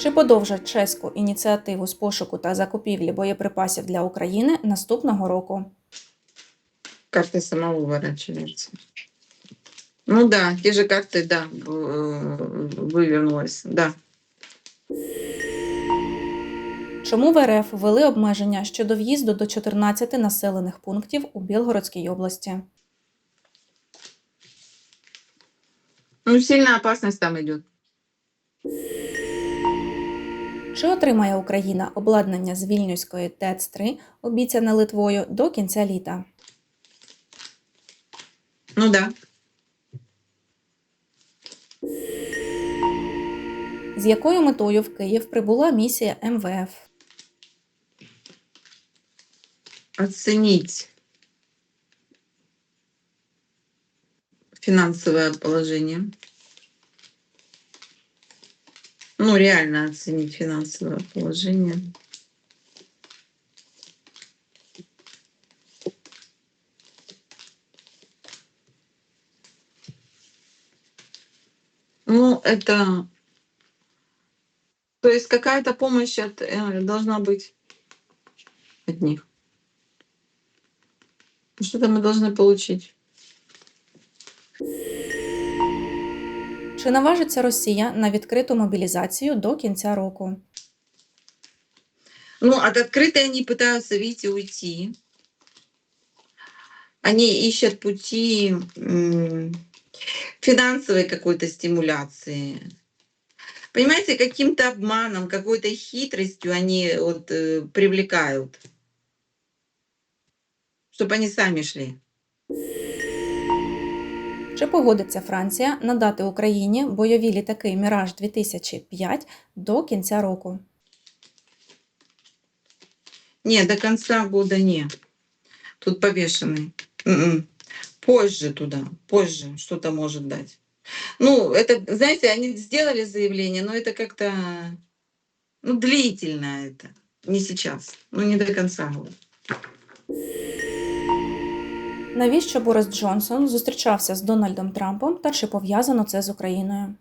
Чи подовжать чеську ініціативу з пошуку та закупівлі боєприпасів для України наступного року? Карта сама выворачивается. Ну да, те же карты, да, в- вывернулась, да. Чому в РФ ввели обмеження щодо в'їзду до 14 населених пунктів у Білгородській області? Ну, сильная опасность там идет. Чи отримає Україна обладнання з Вільнюської ТЕЦ-3, обіцяне Литвою, до кінця літа? Ну да. З якою метою в Київ прибула місія МВФ? Оценить финансовое положение. Ну, реально оценить финансовое положение. Ну, это... То есть какая-то помощь от, э, должна быть от них. Что-то мы должны получить. Чи наважиться Росія на відкриту мобілізацію до кінця року? Ну, от открытой они пытаются, видите, уйти. Они ищут пути м, финансовой какой-то стимуляции. Понимаете, каким-то обманом, какой-то хитростью они вот, э, привлекают, чтобы они сами шли. Чи погодиться Франція надати Україні бойові літаки Міраж 2005 до кінця року? Не, до конца года не. Тут повешенный. М-м. Позже туда, позже что-то может дать. Ну, это, знаете, они сделали заявление, но это как-то ну, длительно это. Не сейчас. Ну, не до конца года. Навіщо Борис Джонсон зустрічався з Дональдом Трампом та чи пов'язано це з Україною?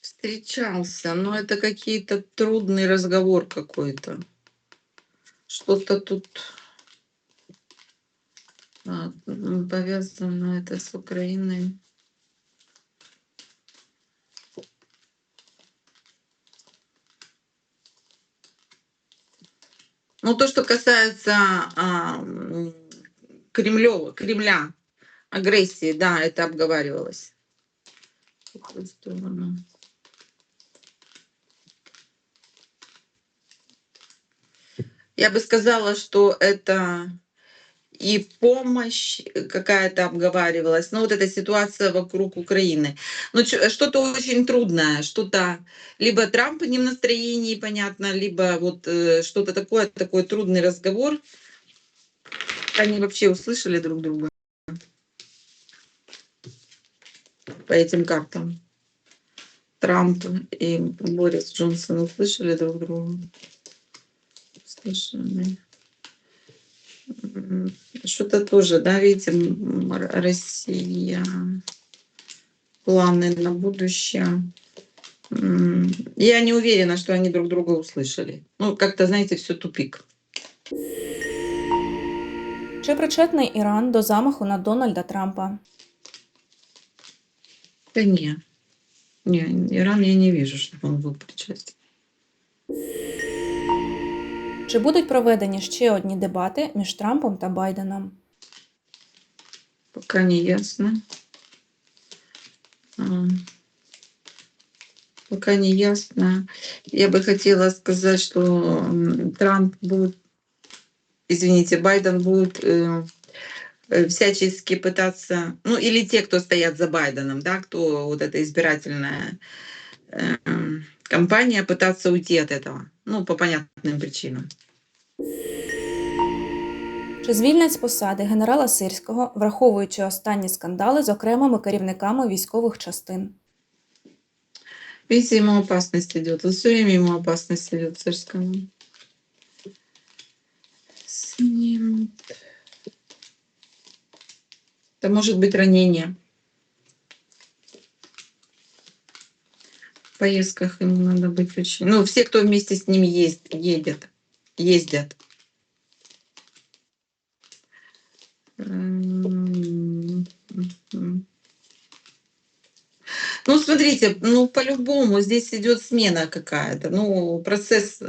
Встречался, но это какие-то трудный разговор какой-то. Что-то тут а, м, повязано это с Украиной. Ну, то, что касается а, м, Кремлева, Кремля, агрессии, да, это обговаривалось. Я бы сказала, что это и помощь какая-то обговаривалась, но вот эта ситуация вокруг Украины. Ну, что-то очень трудное, что-то либо Трамп не в настроении, понятно, либо вот э, что-то такое, такой трудный разговор. Они вообще услышали друг друга по этим картам. Трамп и Борис Джонсон услышали друг друга. Услышали. М, Что-то тоже, да, видите, м, Р- Россия, планы на будущее. М, Я не уверена, что они друг друга услышали. Ну, как-то, знаете, все тупик. Чи причетний Іран до замаху на Дональда Трампа? Да не. Не, Иран я не вижу, чтобы он был причастен. Чи будуть проведені ще одні дебати між Трампом та Байденом? Пока не ясно. А, Пока не ясно. Я бы хотела сказать, что м, Трамп будет, извините, Байден будет э, э, всячески пытаться, ну или те, кто стоят за Байденом, да, кто вот эта избирательная э, м, кампания, пытаться уйти от этого, ну по понятным причинам. Чи звільнять з посади генерала Сирського, враховуючи останні скандали з окремими керівниками військових частин? Видите, ему опасность идет. Вот все время ему опасность идет царскому. Снимут. Это может быть ранение. В поездках ему надо быть очень... Ну, все, кто вместе с ним есть, едет, ездят. Ну, смотрите, ну, по-любому здесь идет смена какая-то. Ну, процесс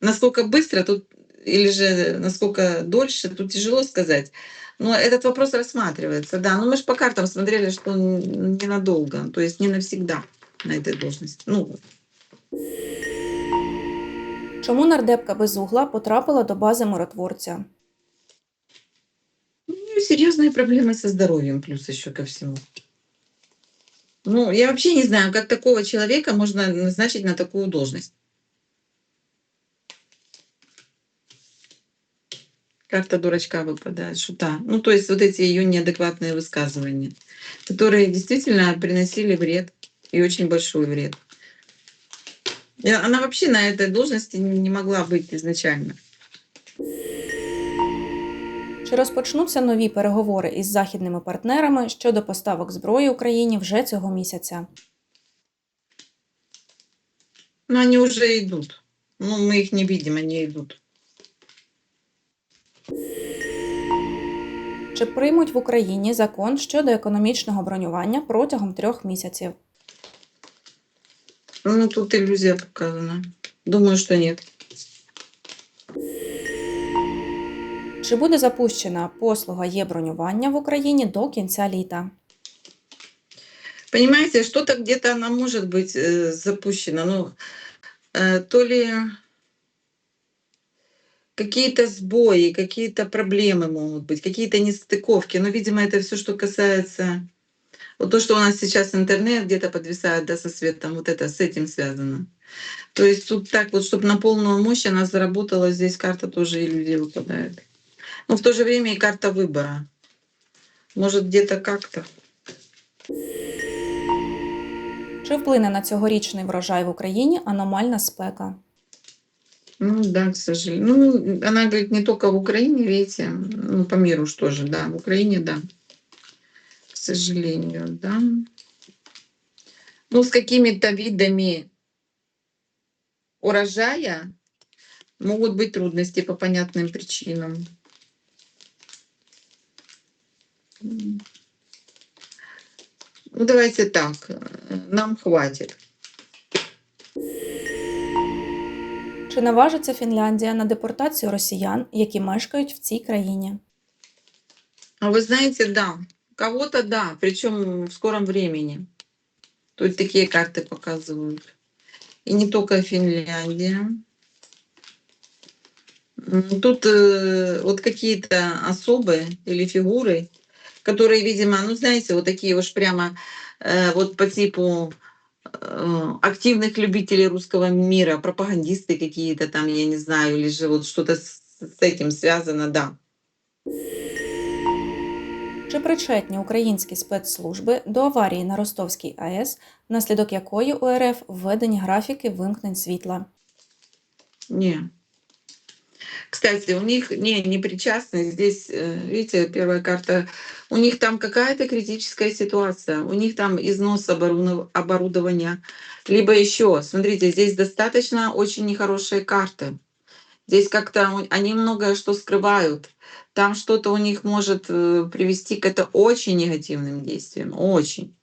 насколько быстро тут или же насколько дольше, тут тяжело сказать. Но этот вопрос рассматривается, да. Но мы же по картам смотрели, что ненадолго, то есть не навсегда на этой должности. Ну, Чому нардепка Безугла потрапила до бази миротворця? у нее серьезные проблемы со здоровьем, плюс еще ко всему. Ну, я вообще не знаю, как такого человека можно назначить на такую должность. Карта дурачка выпадает, шута. Ну, то есть вот эти ее неадекватные высказывания, которые действительно приносили вред и очень большой вред. И она вообще на этой должности не могла быть изначально. Чи розпочнуться нові переговори із західними партнерами щодо поставок зброї Україні вже цього місяця? Но они уже идут. Ну, мы их не видим, они идут. Чи приймуть в Україні закон щодо економічного бронювання протягом трьох місяців? Ну, тут иллюзия показана. Думаю, что нет. Чи буде запущена послуга є-бронювання в Україні до кінця літа? Понимаете, что-то где-то она может быть э, запущена. Ну, э, то ли какие-то сбои, какие-то проблемы могут быть, какие-то нестыковки. Но, видимо, это все, что касается... Вот то, что у нас сейчас интернет где-то подвисает, да, со светом, вот это с этим связано. То есть тут так вот, чтобы на полную мощь она заработала, здесь карта тоже иллюзия выпадает. Но в то же время и карта выбора. Может, где-то как-то. Чи вплине на цьогорічний врожай в Україні аномальна спека? Ну да, к сожалению. Ну, она говорит не только в Украине, видите, ну, по миру что же, да, в Украине, да. К сожалению, да. Ну, с какими-то видами урожая могут быть трудности по понятным причинам. Ну, давайте так, э, нам хватит. Чи наважиться Фінляндія на депортацію росіян, які мешкають в цій країні? А вы знаете, да, кого-то да, причем в скором времени. Тут такие карты показывают. И не только Финляндия. М, Тут э, вот какие-то особы или фигуры, которые, видимо, ну знаете, вот такие уж прямо э, вот по типу э, активных любителей русского мира, пропагандисты какие-то там, я не знаю, или же вот что-то с с этим связано, да. Чи причетні українські спецслужби до аварії на Ростовській АЕС, внаслідок якої у РФ введені графіки вимкнень світла? Не. Кстати, у них не, не причастны. Здесь, э, видите, первая карта. У них там какая-то критическая ситуация. У них там износ оборудования. Либо еще, смотрите, здесь достаточно очень нехорошие карты. Здесь как-то они многое что скрывают. Там что-то у них может э, привести к это очень негативным действиям. Очень.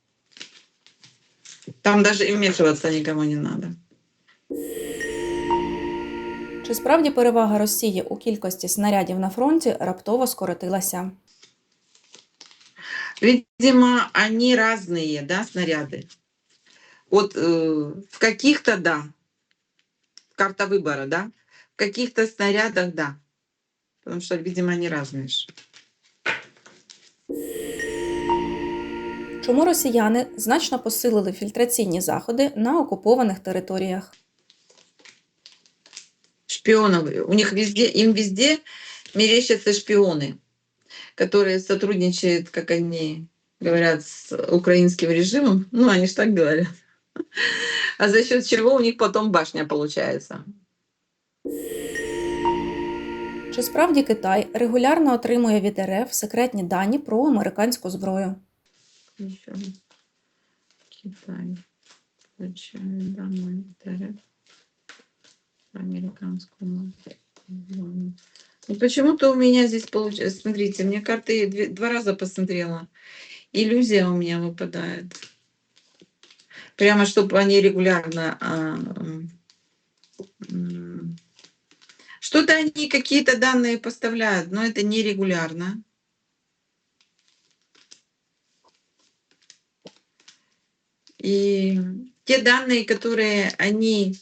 Там даже и вмешиваться никому не надо. Чи справді перевага Росії у кількості снарядів на фронті раптово скоротилася? Видимо, они разные, да, снаряды. Вот э, в каких-то, да, карта выбора, да, в каких-то снарядах, да. Потому что, видимо, они разные. ж. Чому росіяни значно посилили фільтраційні заходи на окупованих територіях? Шпионов. У них везде, им везде мерещатся шпионы, которые сотрудничают, как они говорят, с украинским режимом. Ну, они же так говорят. А за счет чего у них потом башня получается. Чи справді Китай регулярно отримує від РФ секретні дані про американську зброю? Ещё. Китай. Получаю данные тариф по американскому зону. Ну, почему-то у меня здесь получается, смотрите, мне карты две- два раза посмотрела. Иллюзия у меня выпадает. Прямо, чтобы они регулярно... а, Что-то они какие-то данные поставляют, но это нерегулярно. И те данные, которые они...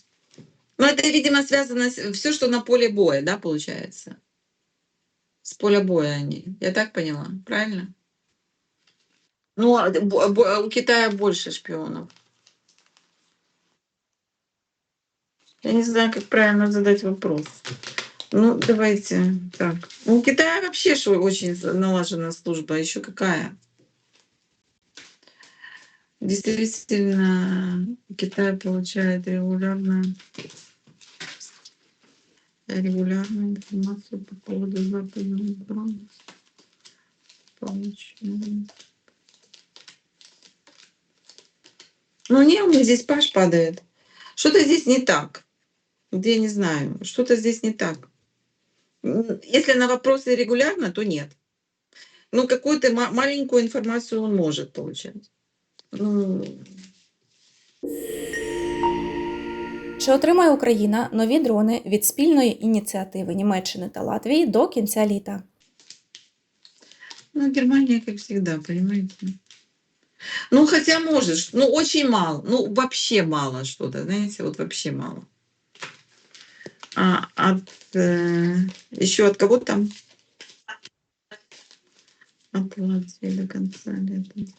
Ну, это, видимо, связано с... Все, что на поле боя, да, получается? С поля боя они. Я так поняла, правильно? Ну, а у Китая больше шпионов. Я не знаю, как правильно задать вопрос. Ну, давайте так. У Китая вообще очень налажена служба. Еще какая? Действительно, Китай получает регулярно регулярную информацию по поводу западного дрона. Получает. Ну, не, у меня здесь паш падает. Что-то здесь не так. Я не знаю, что-то здесь не так. Если на вопросы регулярно, то нет. Ну, какую-то ма- маленькую информацию он может получать. Ну, Чи отримає Україна нові дрони від спільної ініціативи Німеччини та Латвії до кінця літа? ну, Германия, как всегда, понимаете. Ну, хотя можешь, ну, очень мало, ну, вообще мало что-то, знаете, вот вообще мало. А от, э, еще от кого там? От Латвии до конца лета.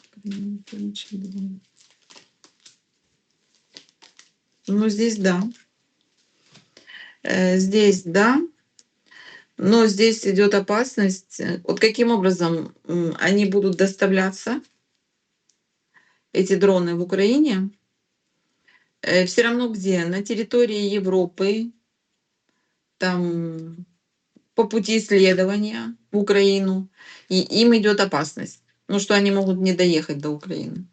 Ну, здесь да. Э, Здесь да. Но здесь идет опасность. э, Вот каким образом они будут доставляться, эти дроны в Украине? Все равно где? На территории Европы, там по пути исследования в Украину, и им идет опасность. Ну, что они могут не доехать до Украины.